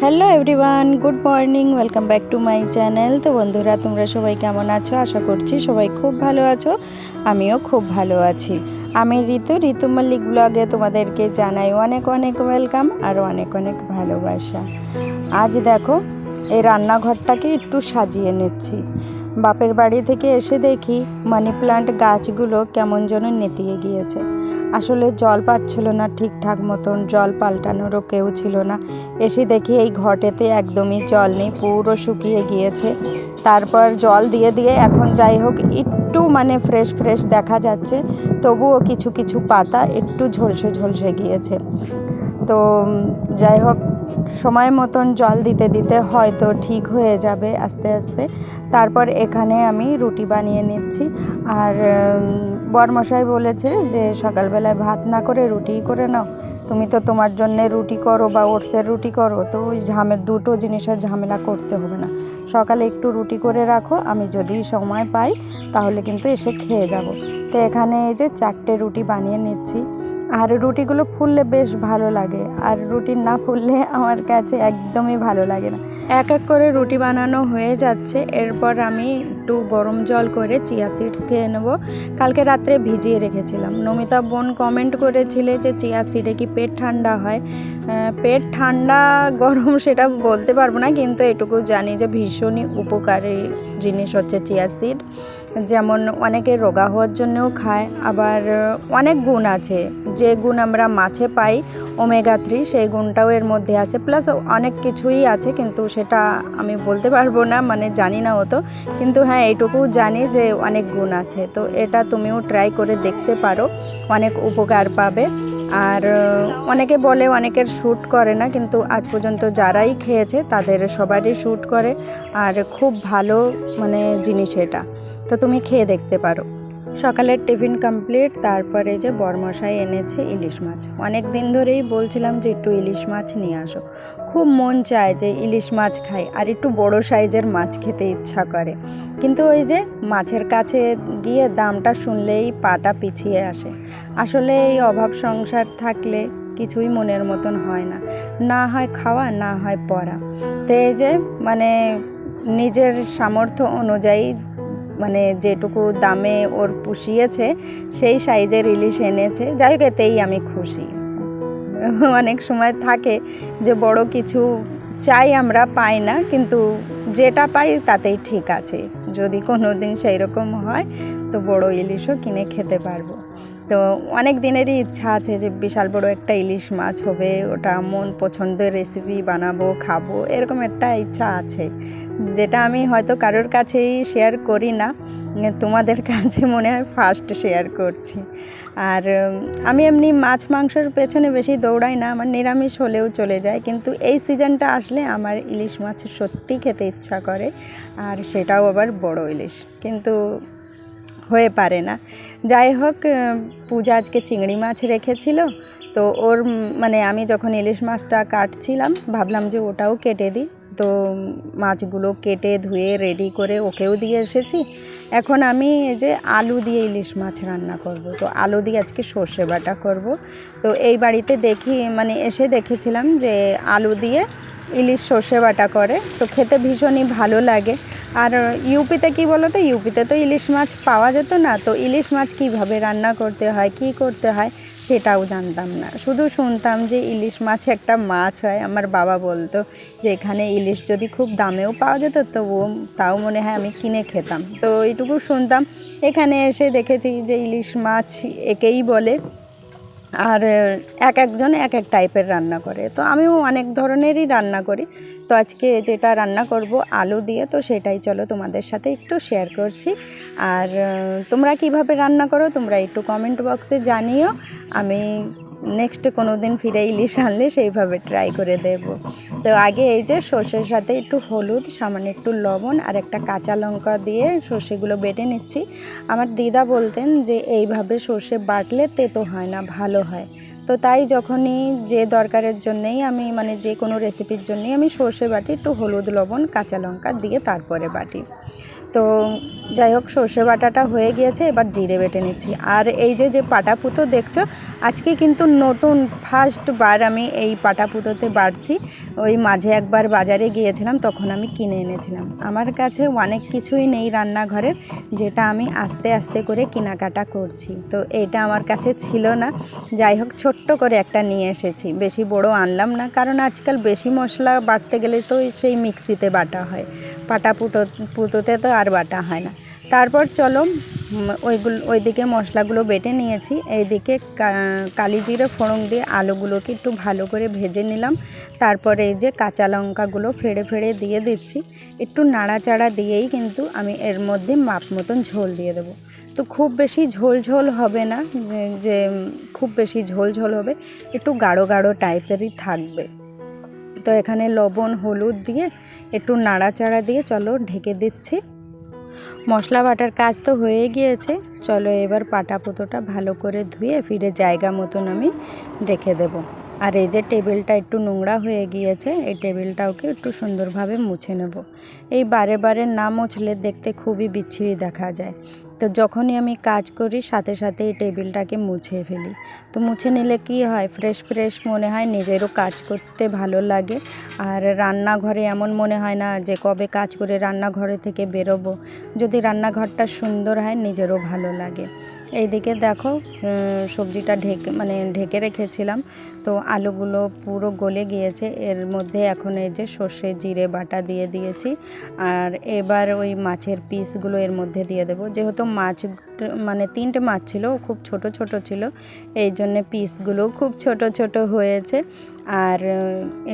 Hello everyone good morning welcome back to my channel তো বন্ধুরা, তোমরা সবাই কেমন আছো? আশা করছি সবাই খুব ভালো আছো। আমিও খুব ভালো আছি। আমি ঋতু ঋতু মল্লিক ব্লগে তোমাদেরকে জানাই অনেক অনেক ওয়েলকাম আর অনেক অনেক ভালোবাসা। আজ দেখো, এই রান্নাঘরটাকে একটু সাজিয়ে নিচ্ছি। বাপের বাড়ি থেকে এসে দেখি মানি প্লান্ট গাছগুলো কেমন যেন নেতিয়ে গিয়েছে। আসলে জল পাচ্ছিল না ঠিকঠাক মতন, জল পাল্টানোরও কেউ ছিল না। এসে দেখি এই ঘটেতে একদমই জল নেই, পুরো শুকিয়ে গিয়েছে। তারপর জল দিয়ে দিয়ে এখন যাই হোক, একটু মানে ফ্রেশ ফ্রেশ দেখা যাচ্ছে, তবুও কিছু কিছু পাতা একটু ঝলসে ঝলসে গিয়েছে। তো যাই হোক সময় মতন জল দিতে দিতে হয়তো ঠিক হয়ে যাবে আস্তে আস্তে। তারপর এখানে আমি রুটি বানিয়ে নিচ্ছি। আর বরমশাই বলেছে যে সকালবেলায় ভাত না করে রুটি করে নাও। তুমি তো তোমার জন্য রুটি করো বা ওটসের রুটি করো, তো ওই ঝামের দুটো জিনিসের ঝামেলা করতে হবে না। সকালে একটু রুটি করে রাখো, আমি যদি সময় পাই তাহলে কিন্তু এসে খেয়ে যাব। তো এখানে এই যে চারটে রুটি বানিয়ে নিচ্ছি। আর রুটিগুলো ফুললে বেশ ভালো লাগে। আর রুটি না ফুললে আমার কাছে একদমই ভালো লাগে না। এক এক করে রুটি বানানো হয়ে যাচ্ছে। এরপর আমি একটু গরম জল করে চিয়া সিডস খেয়ে নেব। কালকে রাত্রে ভিজিয়ে রেখেছিলাম। নমিতা বোন কমেন্ট করেছিলে যে চিয়া সিডে কি পেট ঠান্ডা হয়? পেট ঠান্ডা, গরম সেটা বলতে পারব না, কিন্তু এটুকু জানি যে ভীষণই উপকারী জিনিস হচ্ছে চিয়া সিড। যেমন অনেকে রোগা হওয়ার জন্যও খায়, আবার অনেক গুণ আছে। যে গুণ আমরা মাছে পাই ওমেগা থ্রি সেই গুণটাও এর মধ্যে আছে। প্লাস অনেক কিছুই আছে, কিন্তু সেটা আমি বলতে পারব না মানে জানি না অত। কিন্তু হ্যাঁ এইটুকু জানি যে অনেক গুণ আছে। তো এটা তুমিও ট্রাই করে দেখতে পারো, অনেক উপকার পাবে। আর অনেকে বলে অনেকের শ্যুট করে না, কিন্তু আজ পর্যন্ত যারাই খেয়েছে, তাদের সবারই শ্যুট করে। আর খুব ভালো মানে জিনিস এটা। তো তুমি খেয়ে দেখতে পারো। সকালের টিফিন কমপ্লিট তারপরে যে বরমশাই এনেছে ইলিশ মাছ। অনেক দিন ধরেই বলছিলাম যে একটু ইলিশ মাছ নিয়ে আসো। খুব মন চায় যে ইলিশ মাছ খাই, আর একটু বড় সাইজের মাছ খেতে ইচ্ছা করে। কিন্তু ওই যে মাছের কাছে গিয়ে দামটা শুনলেই পাটা পিছিয়ে আসে। আসলে এই অভাব সংসার থাকলে কিছুই মনের মতন হয় না। না হয় খাওয়া, না হয় পড়া। তো এই যে মানে নিজের সামর্থ্য অনুযায়ী মানে যেটুকু দামে ওর পুষিয়েছে, সেই সাইজের ইলিশ এনেছে। যাই হোক, এতেই আমি খুশি। অনেক সময় থাকে যে বড় কিছু চাই আমরা পাই না, কিন্তু যেটা পাই তাতেই ঠিক আছে। যদি কোনো দিন সেই রকম হয়, তো বড় ইলিশও কিনে খেতে পারব। তো অনেক দিনেরই ইচ্ছা আছে যে বিশাল বড় একটা ইলিশ মাছ হবে, ওটা মন পছন্দের রেসিপি বানাবো, খাব, এরকম একটা ইচ্ছা আছে। যেটা আমি হয়তো কারোর কাছেই শেয়ার করি না, তোমাদের কাছে মনে হয় ফার্স্ট শেয়ার করছি। আর আমি এমনি মাছ মাংসর পেছনে বেশি দৌড়াই না, আমার নিরামিষ হলেও চলে যায়, কিন্তু এই সিজনটা আসলে আমার ইলিশ মাছ সত্যি খেতে ইচ্ছা করে, আর সেটাও আবার বড় ইলিশ, কিন্তু হয়ে পারে না। যাই হোক পূজা আজকে চিংড়ি মাছ রেখেছিল, তো ওর মানে আমি যখন ইলিশ মাছটা কাটছিলাম, ভাবলাম যে ওটাও কেটে দিই। তো মাছগুলো কেটে ধুয়ে রেডি করে ওকেও দিয়ে এসেছি। এখন আমি এই যে আলু দিয়ে ইলিশ মাছ রান্না করব। তো আলু দিয়ে আজকে সর্ষে বাটা করব। তো এই বাড়িতে দেখি মানে এসে দেখেছিলাম যে আলু দিয়ে ইলিশ সর্ষে বাটা করে। তো খেতে ভীষণই ভালো লাগে। আর ইউপিতে কি বলো তো ইউপিতে তো ইলিশ মাছ পাওয়া যেত না। তো ইলিশ মাছ কীভাবে রান্না করতে হয়, কি করতে হয়? সেটাও জানতাম না। শুধু শুনতাম যে ইলিশ মাছ একটা মাছ হয়, আমার বাবা বলতো যে এখানে ইলিশ যদি খুব দামেও পাওয়া যেত তো ও তাও মনে হয় আমি কিনে খেতাম। তো এইটুকু শুনতাম। এখানে এসে দেখেছি যে ইলিশ মাছ একেই বলে আর এক একজন এক এক টাইপের রান্না করে। তো আমিও অনেক ধরনেরই রান্না করি। তো আজকে যেটা রান্না করব আলু দিয়ে, তো সেটাই চলো তোমাদের সাথে একটু শেয়ার করছি। আর তোমরা কীভাবে রান্না করো তোমরা একটু কমেন্ট বক্সে জানিও। আমি নেক্সট কোনো দিন ফিরে ইলিশ আনলে সেইভাবে ট্রাই করে দেব। তো আগে এই যে সর্ষের সাথে একটু হলুদ, সামান্য একটু লবণ আর একটা কাঁচা লঙ্কা দিয়ে সর্ষেগুলো বেটে নিচ্ছি। আমার দিদা বলতেন যে, এইভাবে সর্ষে বাটলে তেতো হয় না, ভালো হয়। তো তাই যখনই যে দরকারের জন্যেই আমি মানে যে কোনো রেসিপির জন্যই আমি সর্ষে বাটি, একটু হলুদ, লবণ, কাঁচা লঙ্কা দিয়ে তারপরে বাটি। তো যাই হোক, সর্ষে বাটাটা হয়ে গিয়েছে, এবার জিরে বেটে নিচ্ছি। আর এই যে যে পাটাপুতো দেখছ, আজকে কিন্তু নতুন ফার্স্ট বার আমি এই পাটাপুতোতে বাড়ছি। ওই মাঝে একবার বাজারে গিয়েছিলাম, তখন আমি কিনে এনেছিলাম। আমার কাছে অনেক কিছুই নেই রান্নাঘরের, যেটা আমি আস্তে আস্তে করে কেনাকাটা করছি। তো এটা আমার কাছে ছিল না। যাই হোক, ছোট্ট করে একটা নিয়ে এসেছি। বেশি বড় আনলাম না, কারণ আজকাল বেশি মশলা বাটতে গেলে তো সেই মিক্সিতে বাটা হয়। পাটা পুটো, পুতোতে তো আর বাটা হয় না। তারপর চলো ওইগুলো, ওইদিকে মশলাগুলো বেটে নিয়েছি। এইদিকে কালি জিরে, ফোড়ন দিয়ে আলুগুলোকে একটু ভালো করে ভেজে নিলাম। তারপরে এই যে কাঁচা লঙ্কাগুলো ফেড়ে ফেড়ে দিয়ে দিচ্ছি। একটু নাড়াচাড়া দিয়েই কিন্তু আমি এর মধ্যে মাপ মতন ঝোল দিয়ে দেবো। তো খুব বেশি ঝোল ঝোল হবে না, যে খুব বেশি ঝোল ঝোল হবে, একটু গাঢ় গাঢ় টাইপেরই থাকবে। তো এখানে লবণ, হলুদ দিয়ে একটু নাড়াচাড়া দিয়ে চলো ঢেকে দিচ্ছি। মশলা বাটার কাজ তো হয়ে গিয়েছে। চলো এবার পাটা পুতোটা ভালো করে ধুয়ে ফিরে জায়গা মতন আমি রেখে দেব। আর এই যে টেবিলটা একটু নোংরা হয়ে গিয়েছে, এই টেবিলটাওকে একটু সুন্দরভাবে মুছে নেব। এই বারে বারে না মুছলে দেখতে খুবই বিচ্ছিরি দেখা যায়। তো যখনই আমি কাজ করি, সাথে সাথে এই টেবিলটাকে মুছে ফেলি। তো মুছে নিলে কি হয়? ফ্রেশ ফ্রেশ মনে হয় নিজেরও কাজ করতে ভালো লাগে। আর রান্নাঘরে এমন মনে হয় না যে, কবে কাজ করে রান্নাঘরে থেকে বেরোবো। যদি রান্নাঘরটা সুন্দর হয়, নিজেরও ভালো লাগে। এইদিকে দেখো সবজিটা ঢেকে মানে ঢেকে রেখেছিলাম। তো আলুগুলো পুরো গলে গিয়েছে। এর মধ্যে এখন এই যে সর্ষে, জিরে, বাটা দিয়ে দিয়েছি। আর এবার ওই মাছের পিসগুলো এর মধ্যে দিয়ে দেবো। যেহেতু মাছ মানে তিনটে মাছ ছিল, খুব ছোট ছোট ছিল, এই জন্যে পিসগুলো খুব ছোট ছোট হয়েছে। আর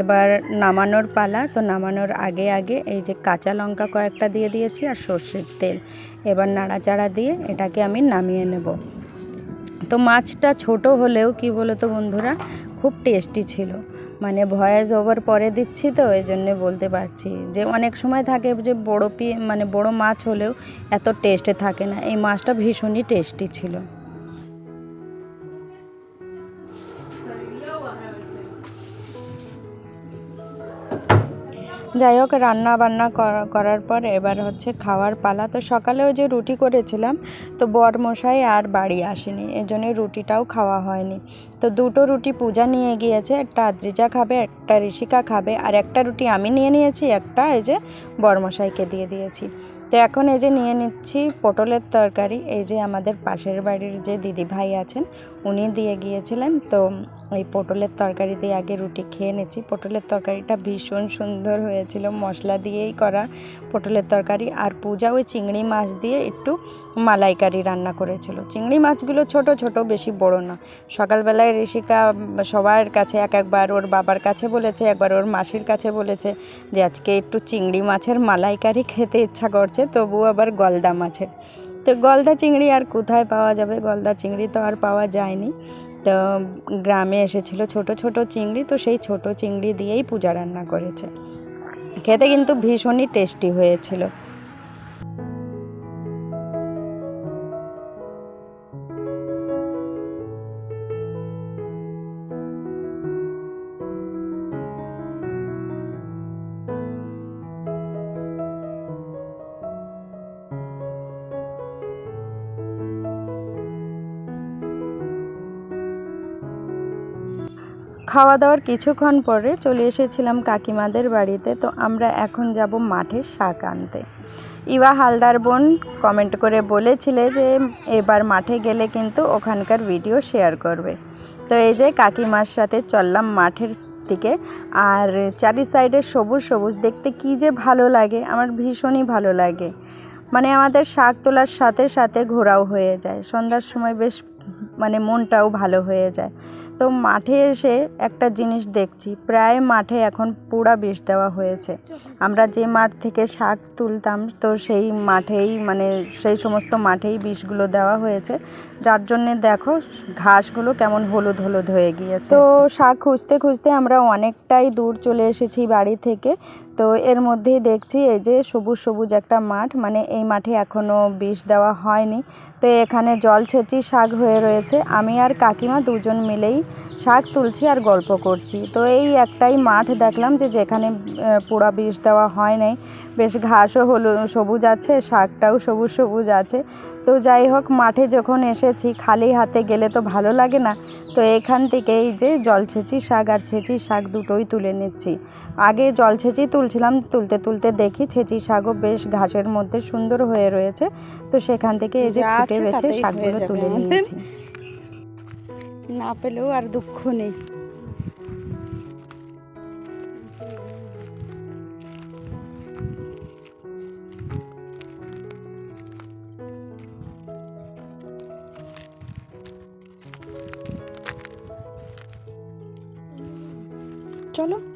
এবার নামানোর পালা, তো নামানোর আগে আগে এই যে কাঁচা লঙ্কা কয়েকটা দিয়ে দিয়েছি আর সর্ষের তেল। এবার নাড়াচাড়া দিয়ে এটাকে আমি নামিয়ে নেব। তো মাছটা ছোট হলেও কি বলো তো বন্ধুরা খুব টেস্টি ছিল। মানে ভয়েস ওভার পরে দিচ্ছি তো ওই জন্যে বলতে পারছি। যে অনেক সময় থাকে যে বড়ো পি মানে বড়ো মাছ হলেও এত টেস্টে থাকে না। এই মাছটা ভীষণই টেস্টি ছিল। যাই হোক রান্না বান্না করার পর এবার হচ্ছে খাওয়ার পালা। তো সকালেও যে রুটি করেছিলাম, তো বরমশাই আর বাড়ি আসেনি এই জন্য রুটিটাও খাওয়া হয়নি। তো দুটো রুটি পূজা নিয়ে গিয়েছে, একটা আদ্রিজা খাবে, একটা ঋষিকা খাবে, আর একটা রুটি আমি নিয়ে নিয়েছি, একটা এই যে বরমশাইকে দিয়ে দিয়েছি। তো এখন এই যে নিয়ে নিচ্ছি পটলের তরকারি, এই যে আমাদের পাশের বাড়ির যে দিদি ভাই আছেন উনি দিয়ে গিয়েছিলেন। তো ওই পটলের তরকারি দিয়ে আগে রুটি খেয়ে নিচ্ছি। পটলের তরকারিটা ভীষণ সুন্দর হয়েছিল। মশলা দিয়েই করা পটলের তরকারি। আর পূজা ওই চিংড়ি মাছ দিয়ে একটু মালাইকারি রান্না করেছিল। চিংড়ি মাছগুলো ছোট ছোট, বেশি বড় না। সকালবেলায় ঋষিকা সবার কাছে, এক একবার ওর বাবার কাছে বলেছে একবার ওর মাসির কাছে বলেছে যে আজকে একটু চিংড়ি মাছের মালাইকারি খেতে ইচ্ছা করছে তবু আবার গলদা মাছের। তো গলদা চিংড়ি আর কোথায় পাওয়া যাবে? গলদা চিংড়ি তো আর পাওয়া যায়নি। তো গ্রামে এসেছিল ছোট ছোট চিংড়ি, তো সেই ছোট চিংড়ি দিয়েই পূজা রান্না করেছে। খেতে কিন্তু ভীষণই টেস্টি হয়েছিল। খাওয়া দাওয়ার কিছুক্ষণ পরে চলে এসেছিলাম কাকিমাদের বাড়িতে। তো আমরা এখন যাব মাঠে শাক আনতে। ইবা হালদার বোন কমেন্ট করে বলেছিলে যে, এবার মাঠে গেলে কিন্তু ওখানকার ভিডিও শেয়ার করবে। তো এই যে কাকিমার সাথে চললাম মাঠের দিকে। আর চারি সাইডে সবুজ সবুজ। দেখতে কি যে ভালো লাগে। আমার ভীষণই ভালো লাগে। মানে আমাদের শাক তোলার সাথে সাথে ঘোরাও হয়ে যায়। সন্ধ্যার সময় বেশ মানে মনটাও ভালো হয়ে যায়। তো মাঠে এসে একটা জিনিস দেখছি। প্রায় মাঠে এখন পুরা বিষ দেওয়া হয়েছে। আমরা যে মাঠ থেকে শাক তুলতাম, তো সেই মাঠেই মানে সেই সমস্ত মাঠেই বিষগুলো দেওয়া হয়েছে। যার জন্যে দেখো ঘাসগুলো কেমন হলুদ হলুদ হয়ে গিয়েছে। তো শাক খুঁজতে খুঁজতে আমরা অনেকটাই দূর চলে এসেছি বাড়ি থেকে। তো এর মধ্যেই দেখছি এই যে সবুজ সবুজ একটা মাঠ মানে এই মাঠে এখনও বিষ দেওয়া হয়নি। তো এখানে জল ছেঁচি শাক হয়ে রয়েছে। আমি আর কাকিমা দুজন মিলেই শাক তুলছি আর গল্প করছি। তো এই একটাই মাঠ দেখলাম যে যেখানে পোড়া বিষ দেওয়া হয় নাই। বেশ ঘাসও হলো, সবুজ আছে, শাকটাও সবুজ সবুজ আছে। তো যাই হোক মাঠে যখন এসেছি খালি হাতে গেলে তো ভালো লাগে না। তো এখান থেকে এই যে জল ছেঁচি শাক আর ছেঁচি শাক দুটোই তুলে নিচ্ছি। আগে জল ছেঁচি তুলছিলাম তুলতে তুলতে দেখি ছেঁচি শাকও বেশ ঘাসের মধ্যে সুন্দর হয়ে রয়েছে। তো সেখান থেকে এই যে ফুটে বেছে শাকগুলো তুলে নিয়েছি। না পেলেও আর দুঃখ নেই। চলো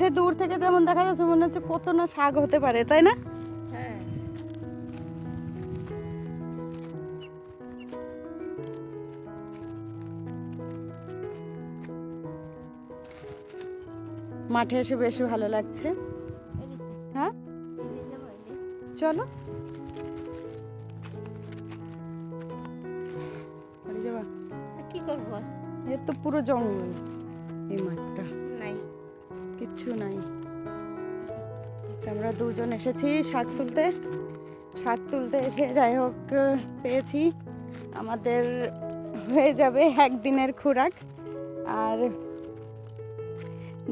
মাঠে দূর থেকে যেমন দেখা যাচ্ছে মনে হচ্ছে কত না শাক হতে পারে তাই না? মাঠে এসে বেশ ভালো লাগছে। হ্যাঁ? চলো। কি করব? এর তো পুরো জঙ্গল। দুজন এসেছি, শাক তুলতে। শাক তুলতে এসে যাই হোক, পেয়েছি। আমাদের হয়ে যাবে একদিনের খোরাক। আর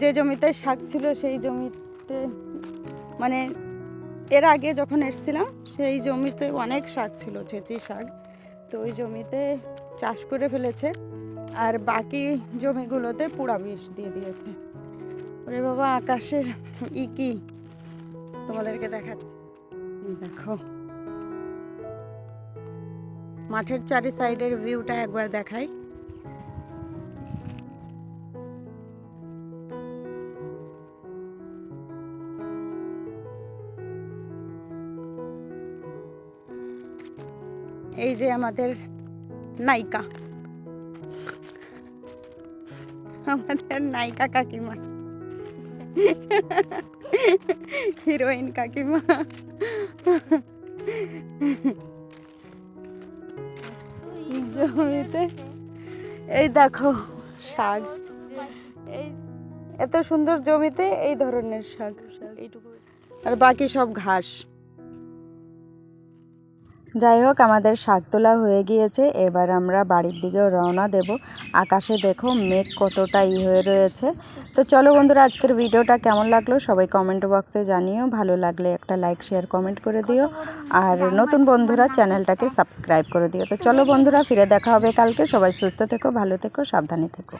যে জমিতে শাক ছিল, সেই জমিতে মানে এর আগে যখন এসছিলাম, সেই জমিতে অনেক শাক ছিল, ছেঁচি শাক। তো ওই জমিতে চাষ করে ফেলেছে। আর বাকি জমিগুলোতে পোড়া বিষ দিয়ে দিয়েছে। ওরে বাবা, আকাশের ই কি? তোমাদেরকে দেখাচ্ছি। দেখো। মাঠের চারি সাইডের ভিউটা একবার দেখাই। এই যে আমাদের নায়িকা। আমাদের নায়িকা কাকিমা। হিরোইন কাকিমা জমিতে এই দেখো, শাক। এই এত সুন্দর জমিতে এই ধরনের শাক। আর বাকি সব ঘাস। যাই হোক, আমাদের শাক তোলা হয়ে গিয়েছে। এবার আমরা বাড়ির দিকেও রওনা দেব। আকাশে দেখো মেঘ কতটা ই হয়ে রয়েছে। তো চলো বন্ধুরা, আজকের ভিডিওটা কেমন লাগল সবাই কমেন্ট বক্সে জানিও। ভালো লাগলে একটা লাইক শেয়ার কমেন্ট করে দিও। আর নতুন বন্ধুরা চ্যানেলটাকে সাবস্ক্রাইব করে দিও। তো চলো বন্ধুরা, ফিরে দেখা হবে কালকে। সবাই সুস্থ থেকো, ভালো থেকো, সাবধানে থেকো।